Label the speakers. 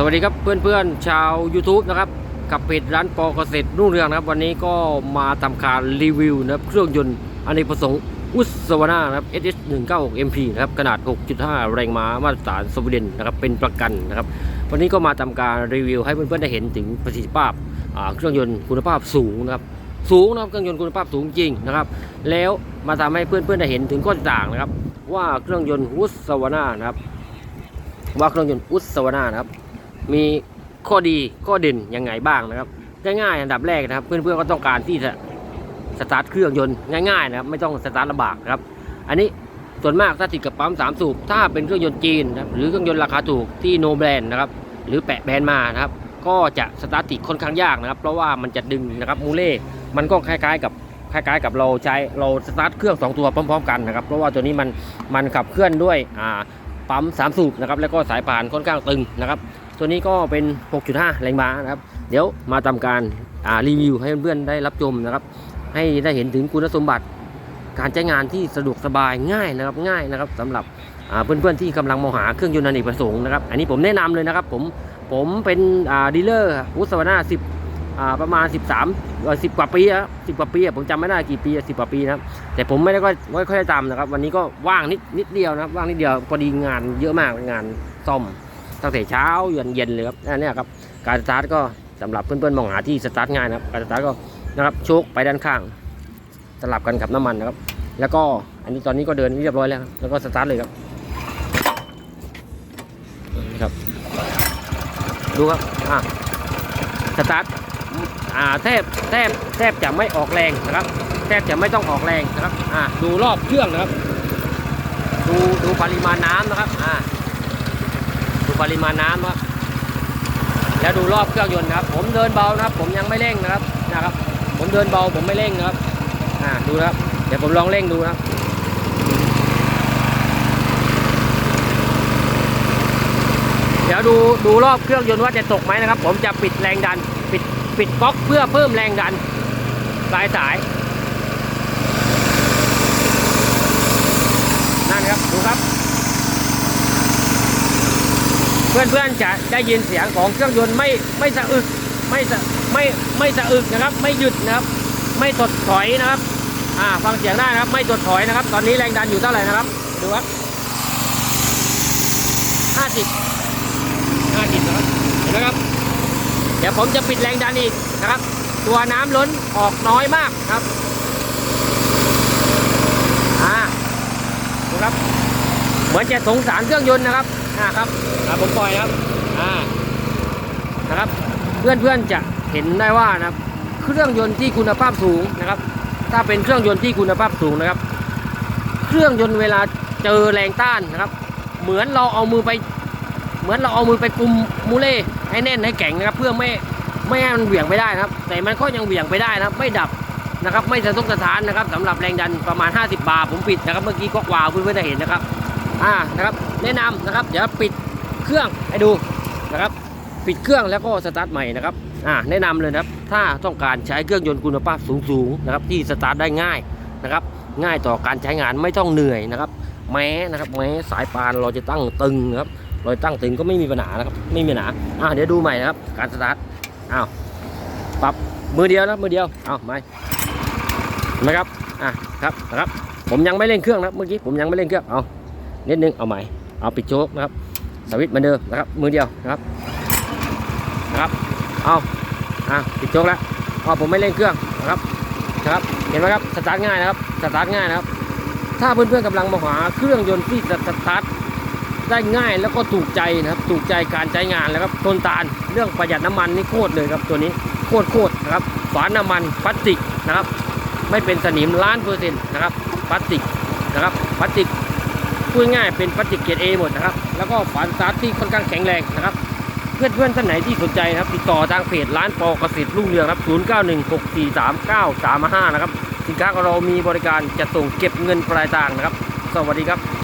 Speaker 1: สวัสดีครับเพื่อนๆชาว YouTube นะครับกับเพจร้านปอเกษตรรุ่งเรืองนะครับ วันนี้ก็มาทำการรีวิวนะครับเครื่องยนต์อเนกประสงค์อุสวนานะครับ SS 1 9 6 MP นะครับขนาด 6.5 แรงม้ามาตรฐานสวีเดนนะครับเป็นประกันนะครับ วันนี้ก็มาทำการรีวิวให้เพื่อนๆได้เห็นถึงประสิทธิภาพเครื่องยนต์คุณภาพสูงนะครับสูงนะครับเครื่องยนต์คุณภาพสูงจริงนะครับ แล้วมาทำให้เพื่อนๆได้เห็นถึงข้อต่างนะครับ ว่าเครื่องยนต์อุสวนานะครับว่าเครื่องยนต์อุสวนานะครับ มีข้อดีข้อเด่นยังไงบ้างนะครับง่ายๆอันดับแรกนะครับ เพื่อนๆก็ต้องการที่จะสตาร์ทเครื่องยนต์ง่ายๆนะครับไม่ต้องสตาร์ทลำบากนะครับ อันนี้ส่วนมากถ้าติดกับปั๊มสามสูบถ้าเป็นเครื่องยนต์จีนนะครับหรือเครื่องยนต์ราคาถูกที่โนแบรนด์นะครับหรือแปะแบรนด์มานะครับ ก็จะสตาร์ทติดค่อนข้างยากนะครับ เพราะว่ามันจะดึงนะครับมูเล่มันก็คล้ายๆกับคล้ายๆกับเราใช้เราสตาร์ทเครื่องสองตัวพร้อมๆกันนะครับ เพราะว่าตัวนี้มันมันขับเคลื่อนด้วยปั๊มสามสูบนะครับแล้วก็สายพานค่อนข้างตึงนะครับ ตัวนี้ก็เป็น 6.5 แรงม้านะครับ เดี๋ยวมาทำการรีวิวให้เพื่อนๆได้รับชมนะครับ ให้ได้เห็นถึงคุณสมบัติ การใช้งานที่สะดวกสบายง่ายนะครับง่ายนะครับสำหรับเพื่อนๆที่กำลังมองหาเครื่องยนต์อเนกประสงค์นะครับ อันนี้ผมแนะนำเลยนะครับ ผมผมเป็นดีลเลอร์อุสวนา10อ่าประมาณ 13เอ่อ10 กว่าปีอะสิบกว่าปีผมจำไม่ได้กี่ปีสิบกว่าปีนะครับแต่ผมไม่ได้ก็ไม่ค่อยได้ทำนะครับ วันนี้ก็ว่างนิดนิดเดียวนะครับว่างนิดเดียวพอดีงานเยอะมากงานซ่อม ตั้งแต่เช้ายันเย็นเลยครับอันนี้ครับการสตาร์ทก็สำหรับเพื่อนๆมองหาที่สตาร์ทง่ายนะครับการสตาร์ทก็นะครับโชคไปด้านข้างสลับกันกับน้ำมันนะครับ แล้วก็อันนี้ตอนนี้ก็เดินเรียบร้อยแล้วครับแล้วก็สตาร์ทเลยครับนี่ครับ ดูครับอะสตาร์ทอ่าแทบแทบแทบจะไม่ออกแรงนะครับ แทบจะไม่ต้องออกแรงนะครับอ่าดูรอบเครื่องนะครับ ดูดูปริมาณน้ำนะครับอ่า ปริมาณน้ำครับ แล้วดูรอบเครื่องยนต์ครับ ผมเดินเบานะครับ ผมยังไม่เร่งนะครับนะครับ ผมเดินเบาผมไม่เร่งนะครับอ่าดูนะครับ เดี๋ยวผมลองเร่งดูนะครับเดี๋ยวดูดูรอบเครื่องยนต์ว่าจะตกไหมนะครับ ผมจะปิดแรงดัน ปิดปิดก๊อกเพื่อเพิ่มแรงดันปลายสายนั่นครับ ดูครับ เพื่อนๆจะได้ยินเสียงของเครื่องยนต์ไม่ไม่สะอึกไม่สะไม่ไม่สะอึกนะครับ ไม่หยุดนะครับ ไม่ตดถอยนะครับอ่าฟังเสียงได้นะครับ ไม่ตดถอยนะครับ ตอนนี้แรงดันอยู่เท่าไหร่นะครับดูครับห้าสิบห้าสิบนะครับเห็นไหมครับ เดี๋ยวผมจะปิดแรงดันอีกนะครับ ตัวน้ำล้นออกน้อยมากครับอ่าดูครับ เหมือนจะสงสารเครื่องยนต์นะครับ อ่าครับอ่าผมปล่อยนะครับอ่านะครับ เพื่อนๆจะเห็นได้ว่านะครับ เครื่องยนต์ที่คุณภาพสูงนะครับ ถ้าเป็นเครื่องยนต์ที่คุณภาพสูงนะครับ เครื่องยนต์เวลาเจอแรงต้านนะครับ เหมือนเราเอามือไป เหมือนเราเอามือไปกุมมูเล่ให้แน่นให้แข็งนะครับ เพื่อไม่ไม่ให้มันเหวี่ยงไปได้นะครับ แต่มันก็ยังเหวี่ยงไปได้นะครับ ไม่ดับนะครับ ไม่สะทกสะท้านนะครับสำหรับแรงดันประมาณ 50 บาร์ผมปิดนะครับ เมื่อกี้ก็กวาวเพื่อนๆได้เห็นนะครับ อ่านะครับแนะนำนะครับเดี๋ยวปิดเครื่องให้ดูนะครับปิดเครื่องแล้วก็สตาร์ทใหม่นะครับอ่าแนะนำเลยนะครับถ้าต้องการใช้เครื่องยนต์คุณภาพสูงๆนะครับที่สตาร์ทได้ง่ายนะครับง่ายต่อการใช้งานไม่ต้องเหนื่อยนะครับแม้นะครับแม้สายปานเราจะตั้งตึงครับเราตั้งตึงก็ไม่มีปัญหานะครับไม่มีปัญหาอ่าเดี๋ยวดูใหม่นะครับการสตาร์ทอ้าวปรับมือเดียวนะมือเดียวอ้าวไม่เห็นไหมครับอะครับนะครับผมยังไม่เร่งเครื่องนะเมื่อกี้ผมยังไม่เร่งเครื่องเอา นิดนึงเอาใหม่เอาปิดโชคนะครับสวิตช์เหมือนเดิมนะครับมือเดียวนะครับนะครับเอาอะปิดโชคแล้วเอาผมไม่เร่งเครื่องนะครับนะครับเห็นไหมครับสตาร์ทง่ายนะครับสตาร์ทง่ายนะครับ ถ้าเพื่อนๆกำลังมองหาเครื่องยนต์ที่จะสตาร์ทได้ง่ายแล้วก็ถูกใจนะครับถูกใจการใช้งานแล้วครับทนทานเรื่องประหยัดน้ำมันนี่โคตรเลยครับตัวนี้โคตรโคตรนะครับฝาน้ำมันพลาสติกนะครับ ไม่เป็นสนิมล้านเปอร์เซ็นต์นะครับพลาสติกนะครับพลาสติก พูดง่ายเป็นพลาสติกเกรดเอหมดนะครับ แล้วก็ฝาสตาร์ทที่ค่อนข้างแข็งแรงนะครับ เพื่อนๆท่านไหนที่สนใจนะครับติดต่อทางเพจร้านปอเกษตรรุ่งเรืองครับ 0916439355 นะครับ สินค้าของเรามีบริการจะส่งเก็บเงินปลายทางนะครับ สวัสดีครับ